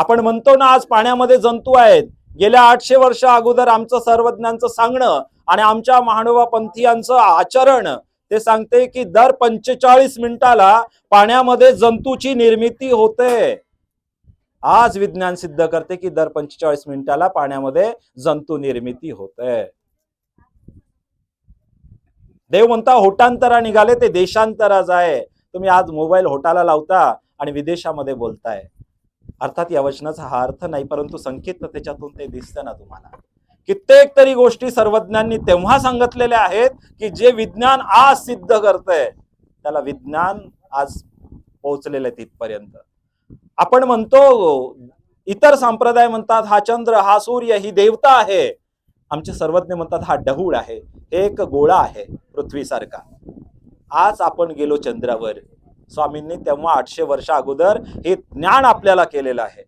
आपण म्हणतो ना आज पाण्यामध्ये जंतू आहेत. गेल्या आठशे वर्ष अगोदर आमचं सर्वज्ञांचं सांगणं आणि आमच्या महानुभा पंथीयांचं आचरण ते सांगते की दर पंचेचाळीस मिनिटाला पाण्यामध्ये जंतूची निर्मिती होते. आज विज्ञान सिद्ध करते की दर पंचेचाळीस मिनिटाला पाण्यामध्ये जंतू निर्मिती होते. देव म्हणता होटांतरा निघाले ते देशांतरा जाय तुम्ही आज मोबाईल होटाला लावता आणि विदेशामध्ये बोलताय. अर्थात या वचनाचा हा अर्थ नाही परंतु संकेत त्याच्यातून ते दिसतं ना तुम्हाला. कित्येक तरी गोष्टी सर्वज्ञांनी तेव्हा सांगितलेल्या आहेत की जे विज्ञान आज सिद्ध करतंय त्याला विज्ञान आज पोहोचलेलं आहे तिथपर्यंत. आपण म्हणतो इतर संप्रदाय म्हणतात हा चंद्र हा सूर्य ही देवता आहे. आमचे सर्वज्ञ म्हणतात हा डहूळ आहे हे एक गोळा आहे पृथ्वीसारखा. आज आपण गेलो चंद्रावर स्वामींनी तेव्हा आठशे वर्षा अगोदर हे ज्ञान आपल्याला केलेलं आहे.